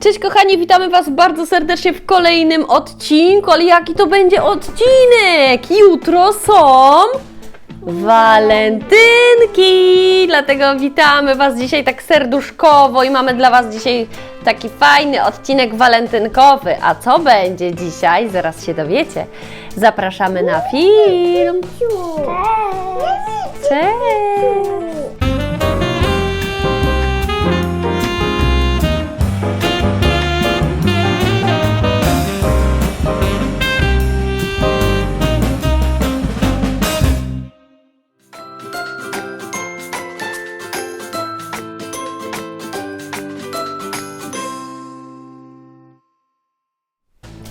Cześć kochani, witamy Was bardzo serdecznie w kolejnym odcinku, ale jaki to będzie odcinek? Jutro są walentynki, dlatego witamy Was dzisiaj tak serduszkowo i mamy dla Was dzisiaj taki fajny odcinek walentynkowy. A co będzie dzisiaj? Zaraz się dowiecie. Zapraszamy na film. Cześć!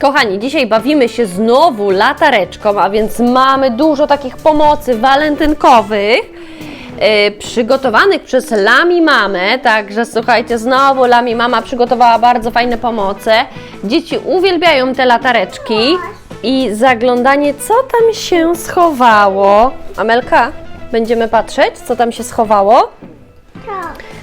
Kochani, dzisiaj bawimy się znowu latareczką, a więc mamy dużo takich pomocy walentynkowych. e, przygotowanych przez Lami Mamę, także słuchajcie, znowu Lami Mama przygotowała bardzo fajne pomoce. Dzieci uwielbiają te latareczki i zaglądanie, co tam się schowało. Amelka, będziemy patrzeć, co tam się schowało?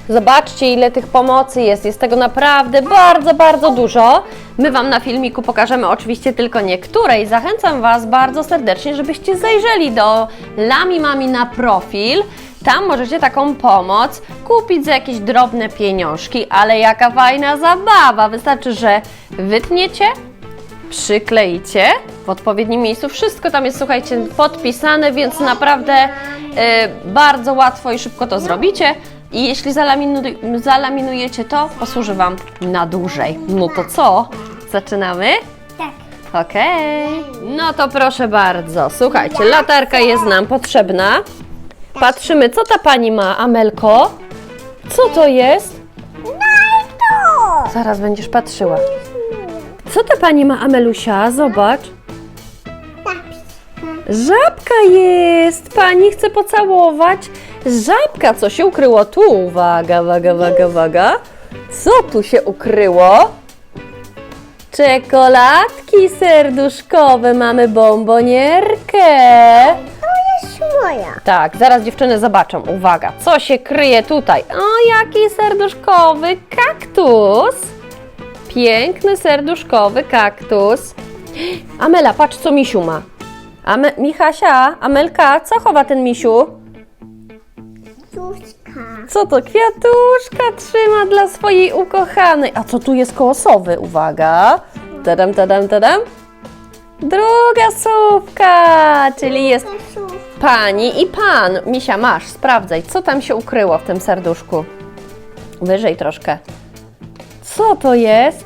Zobaczcie, ile tych pomocy jest. Jest tego naprawdę bardzo, bardzo dużo. My Wam na filmiku pokażemy oczywiście tylko niektóre i zachęcam Was bardzo serdecznie, żebyście zajrzeli do Lami Mami na profil. Tam możecie taką pomoc kupić za jakieś drobne pieniążki, ale jaka fajna zabawa. Wystarczy, że wytniecie, przykleicie w odpowiednim miejscu. Wszystko tam jest, słuchajcie, podpisane, więc naprawdę y, bardzo łatwo i szybko to zrobicie. I jeśli zalaminu- zalaminujecie to, posłuży Wam na dłużej. No to co? Zaczynamy? Tak. Okej. No to proszę bardzo. Słuchajcie, latarka jest nam potrzebna. Patrzymy, co ta pani ma, Amelko? Co to jest? to! Zaraz będziesz patrzyła. Co ta pani ma, Amelusia? Zobacz. Żabka jest! Pani chce pocałować. Żabka, co się ukryło tu? Uwaga, uwaga, uwaga, uwaga. Co tu się ukryło? Czekoladki serduszkowe, mamy bombonierkę. To jest moja. Tak, zaraz dziewczyny zobaczą. Uwaga, co się kryje tutaj? O, jaki serduszkowy kaktus! Piękny serduszkowy kaktus. Amela, patrz co misiu ma. Ame, Michasia, Amelka, co chowa ten misiu? Czuszka. Co to? Kwiatuszka trzyma dla swojej ukochanej. A co tu jest koło sowy? Uwaga. Tadam, tadam, tadam. Druga sówka, czyli jest Pani i pan, Misia, masz, sprawdzaj, co tam się ukryło w tym serduszku. Wyżej troszkę. Co to jest?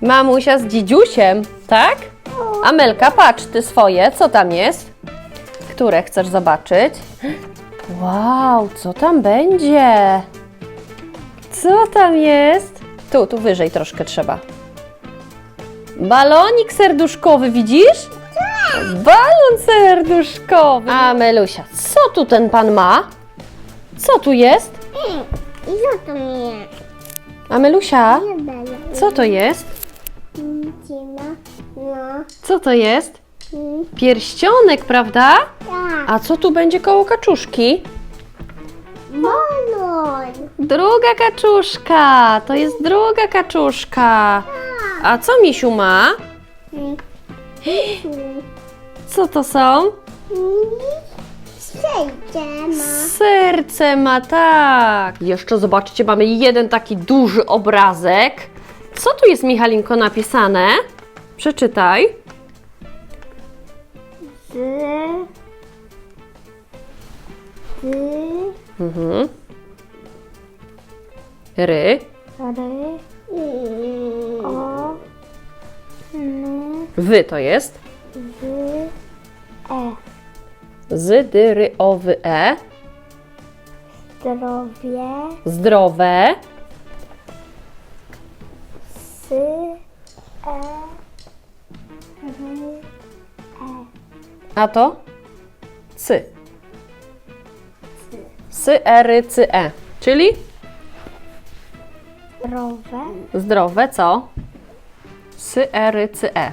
Mamusia z dzidziusiem, tak? Amelka, patrz ty swoje, co tam jest? Które chcesz zobaczyć? Wow, co tam będzie? Co tam jest? Tu, tu wyżej troszkę trzeba. Balonik serduszkowy, widzisz? Balon serduszkowy. A Melusia, co tu ten pan ma? Co tu jest? I co to mnie? A Melusia, Nie będę. co to jest? Cima. No. Co to jest? Mm, Pierścionek, prawda? Tak. A co tu będzie koło kaczuszki? Balon. Druga kaczuszka, to jest druga kaczuszka. A co Misiu ma? Co to są? Przejdzie ma. Serce ma, tak. Jeszcze zobaczcie, mamy jeden taki duży obrazek. Co tu jest, Michalinko, napisane? Przeczytaj. Z. Z. Mhm. Ry. Ry. O. Wy to jest. Z. E. Z, dy, ry, o, wy, e. Zdrowie. Zdrowe. S. E. R. A to? Cy. Sy, e, e. Czyli Zdrowe. zdrowe, co? Sy, e, e.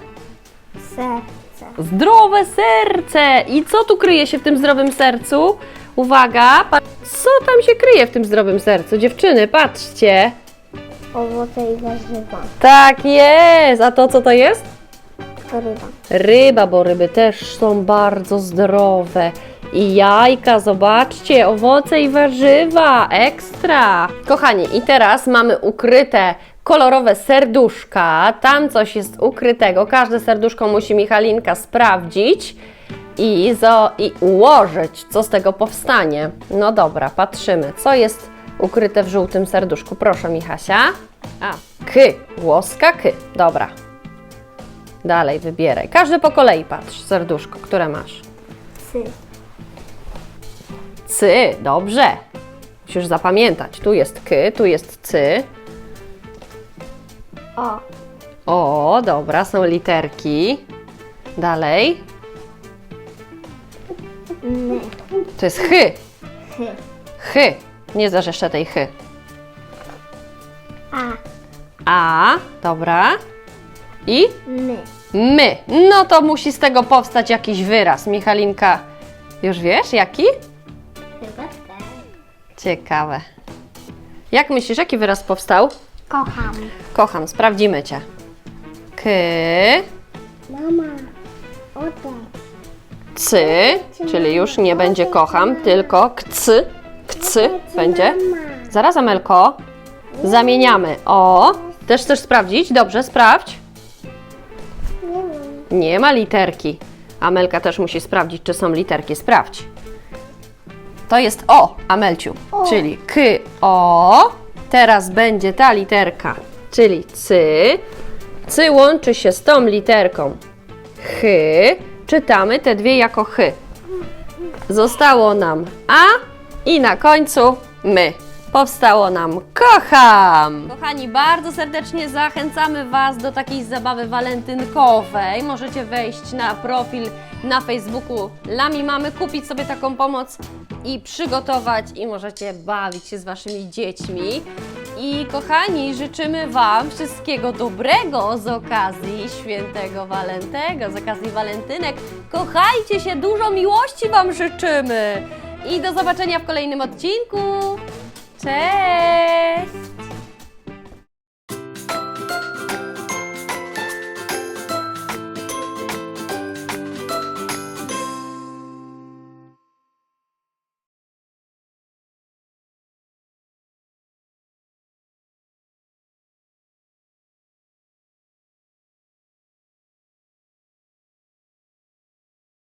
Serce. Zdrowe serce! I co tu kryje się w tym zdrowym sercu? Uwaga, pa- co tam się kryje w tym zdrowym sercu? Dziewczyny, patrzcie. owoce i warzywa. Tak jest! A to co to jest? Ryba. Ryba, bo ryby też są bardzo zdrowe. I jajka, zobaczcie, owoce i warzywa, ekstra! Kochani, i teraz mamy ukryte kolorowe serduszka. Tam coś jest ukrytego. Każde serduszko musi Michalinka sprawdzić i, zo, i ułożyć, co z tego powstanie. No dobra, patrzymy, co jest ukryte w żółtym serduszku. Proszę, Michasia. A, ky, łoska ky. Dobra, Dalej wybieraj. Każdy po kolei patrz, serduszko, które masz. Cy. Cy, dobrze. Musisz zapamiętać. Tu jest ky, tu jest cy. O. O, dobra, są literki. Dalej. My. To jest chy. Chy. Chy. Nie znasz jeszcze tej chy. A. A, dobra. I My. my. No to musi z tego powstać jakiś wyraz. Michalinka, już wiesz jaki? Ciekawe. Jak myślisz, jaki wyraz powstał? Kocham. Kocham, sprawdzimy cię. K, Mama. O tak. cy, czyli już nie będzie kocham, tylko kcy, kcy będzie. Zaraz, Amelko, zamieniamy. O, też chcesz sprawdzić? Dobrze, sprawdź. Nie wiem. Nie ma literki. Amelka też musi sprawdzić, czy są literki. Sprawdź. To jest O, Amelciu, O. czyli K, O. Teraz będzie ta literka, czyli cy. Cy łączy się z tą literką Ch. Czytamy te dwie jako Ch. Zostało nam A i na końcu my. Powstało nam kocham! Kochani, bardzo serdecznie zachęcamy Was do takiej zabawy walentynkowej. Możecie wejść na profil na Facebooku Lami Mamy, kupić sobie taką pomoc i przygotować i możecie bawić się z Waszymi dziećmi. I kochani, życzymy Wam wszystkiego dobrego z okazji świętego Walentego, z okazji walentynek. Kochajcie się, dużo miłości Wam życzymy. I do zobaczenia w kolejnym odcinku. Cześć!